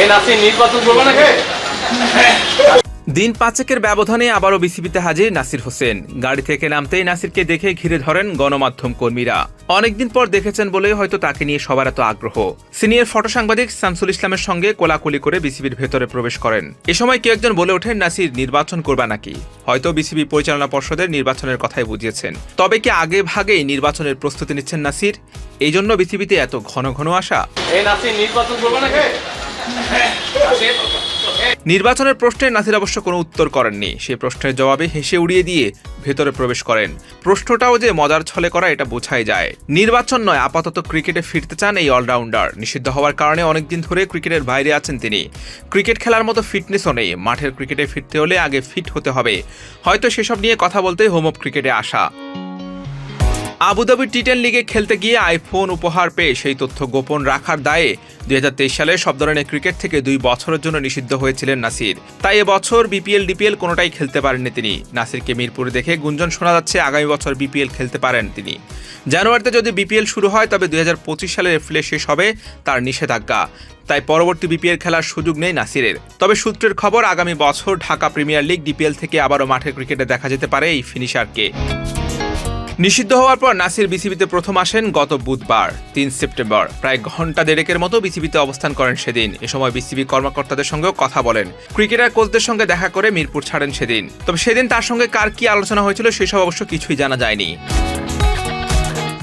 এই নাসির নির্বাচন করব নাকি? দিন পাঁচেকের ব্যবধানে আবারও বিসিবিতে হাজির নাসির হোসেন। গাড়ি থেকে নামতেই নাসিরকে দেখে ঘিরে ধরেন গণমাধ্যম কর্মীরা। অনেকদিন পর দেখেছেন বলেই হয়তো তাকে নিয়ে সবার এত আগ্রহ। সিনিয়র ফটো সাংবাদিক শামসুল ইসলামের সঙ্গে কোলাকুলি করে বিসিবির ভেতরে প্রবেশ করেন। এ সময় কেউ একজন বলে ওঠেন নাসির নির্বাচন করবা নাকি? হয়তো বিসিবি পরিচালনা পর্ষদের নির্বাচনের কথাই বুঝিয়েছেন। তবে কি আগে ভাগেই নির্বাচনের প্রস্তুতি নিচ্ছেন নাসির? এই জন্য বিসিবিতে এত ঘন ঘন আসা? এই নাসির নির্বাচন করব নাকি? নির্বাচনের প্রশ্নে নাসির অবশ্য কোনো উত্তর করেননি। সে প্রশ্নের জবাবে হেসে উড়িয়ে দিয়ে ভেতরে প্রবেশ করেন। প্রশ্নটাও যে মজার ছলে করা এটা বোঝাই যায়। নির্বাচন নয়, আপাতত ক্রিকেটে ফিরতে চান এই অলরাউন্ডার। নিষিদ্ধ হওয়ার কারণে অনেকদিন ধরে ক্রিকেটের বাইরে আছেন তিনি। ক্রিকেট খেলার মতো ফিটনেসও নেই। মাঠের ক্রিকেটে ফিরতে হলে আগে ফিট হতে হবে। হয়তো সেসব নিয়ে কথা বলতে হোম অফ ক্রিকেটে আসা। আবুধাবি টি টেন লিগে খেলতে গিয়ে আইফোন উপহার পেয়ে সেই তথ্য গোপন রাখার দায়ে দুই হাজার তেইশ সালে সব ধরনের ক্রিকেট থেকে দুই বছরের জন্য নিষিদ্ধ হয়েছিলেন নাসির। তাই এবছর বিপিএল, ডিপিএল কোনোটাই খেলতে পারেননি তিনি। নাসিরকে মিরপুরে দেখে গুঞ্জন শোনা যাচ্ছে আগামী বছর বিপিএল খেলতে পারেন তিনি। জানুয়ারিতে যদি বিপিএল শুরু হয়, তবে দুই সালের এপ্রিলে শেষ হবে তার নিষেধাজ্ঞা। তাই পরবর্তী বিপিএল খেলার সুযোগ নেই নাসিরের। তবে সূত্রের খবর, আগামী বছর ঢাকা প্রিমিয়ার লিগ ডিপিএল থেকে আবারও মাঠের ক্রিকেটে দেখা যেতে পারে এই ফিনিশারকে। নিষিদ্ধ হওয়ার পর নাসির বিসিবিতে প্রথম আসেন গত বুধবার, তিন সেপ্টেম্বর। প্রায় ঘণ্টা দেড়েকের মতো বিসিবিতে অবস্থান করেন সেদিন। এ সময় বিসিবি কর্মকর্তাদের সঙ্গেও কথা বলেন। ক্রিকেটার কোচদের সঙ্গে দেখা করে মিরপুর ছাড়েন সেদিন। তবে সেদিন তার সঙ্গে কার কি আলোচনা হয়েছিল, সেসব অবশ্য কিছুই জানা যায়নি।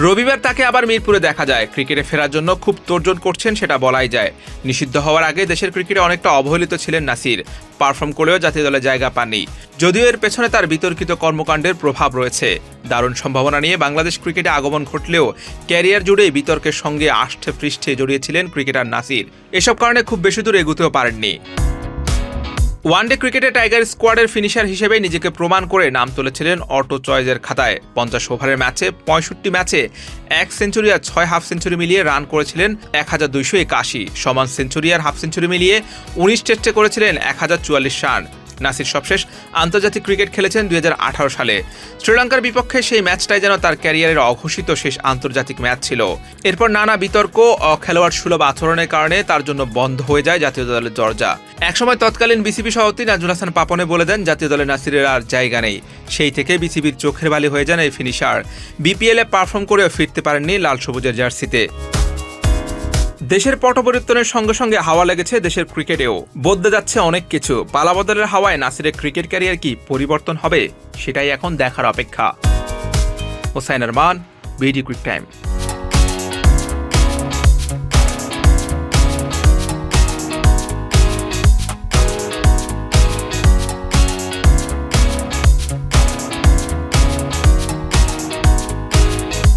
রবিবার তাকে আবার মিরপুরে দেখা যায়। ক্রিকেটে ফেরার জন্য খুব তোড়জোড় করছেন সেটা বলাই যায়। নিষিদ্ধ হওয়ার আগে দেশের ক্রিকেটে অনেকটা অবহেলিত ছিলেন নাসির। পারফর্ম করেও জাতীয় দলে জায়গা পাননি। যদিও এর পেছনে তার বিতর্কিত কর্মকাণ্ডের প্রভাব রয়েছে। দারুণ সম্ভাবনা নিয়ে বাংলাদেশ ক্রিকেটে আগমন ঘটলেও ক্যারিয়ার জুড়ে বিতর্কের সঙ্গে আষ্ঠে পৃষ্ঠে জড়িয়েছিলেন ক্রিকেটার নাসির। এসব কারণে খুব বেশি দূর এগুতেও পারেননি। ওয়ানডে ক্রিকেটে টাইগার স্কোয়াডের ফিনিশার হিসেবে নিজেকে প্রমাণ করে নাম তুলেছিলেন অটো চয়েজের খাতায়। পঞ্চাশ ওভারের ম্যাচে পঁয়ষট্টি ম্যাচে এক সেঞ্চুরি আর ছয় হাফ সেঞ্চুরি মিলিয়ে রান করেছিলেন এক হাজার দুইশো একাশি। সমান সেঞ্চুরি আর হাফ সেঞ্চুরি মিলিয়ে উনিশ টেস্টে করেছিলেন এক হাজার চুয়াল্লিশ রান। নাসির সবশেষ আন্তর্জাতিক ক্রিকেট খেলেছেন দুই হাজার আঠারো সালে। শ্রীলঙ্কার বিপক্ষে সেই ম্যাচটাই যেন তার ক্যারিয়ারের অঘোষিত শেষ আন্তর্জাতিক ম্যাচ ছিল। এরপর নানা বিতর্ক খেলোয়াড় সুলভ আচরণের কারণে তার জন্য বন্ধ হয়ে যায় জাতীয় দলের দরজা একসময় তৎকালীন বিসিবি সভাপতি নাজুল হাসান পাপনে বলে দেন, জাতীয় দলে নাসিরের আর জায়গা নেই। সেই থেকে বিসিবির চোখের বালি হয়ে যান এই ফিনিশার। বিপিএলে পারফর্ম করেও ফিরতে পারেননি লাল সবুজের জার্সিতে। দেশের পট পরিবর্তনের সঙ্গে সঙ্গে হাওয়া লেগেছে দেশের ক্রিকেটেও। বদলে যাচ্ছে অনেক কিছু। পালাবদলের হাওয়ায় নাসিরের ক্রিকেট ক্যারিয়ার কি পরিবর্তন হবে, সেটাই এখন দেখার অপেক্ষা। Hossain Arman, BD cric time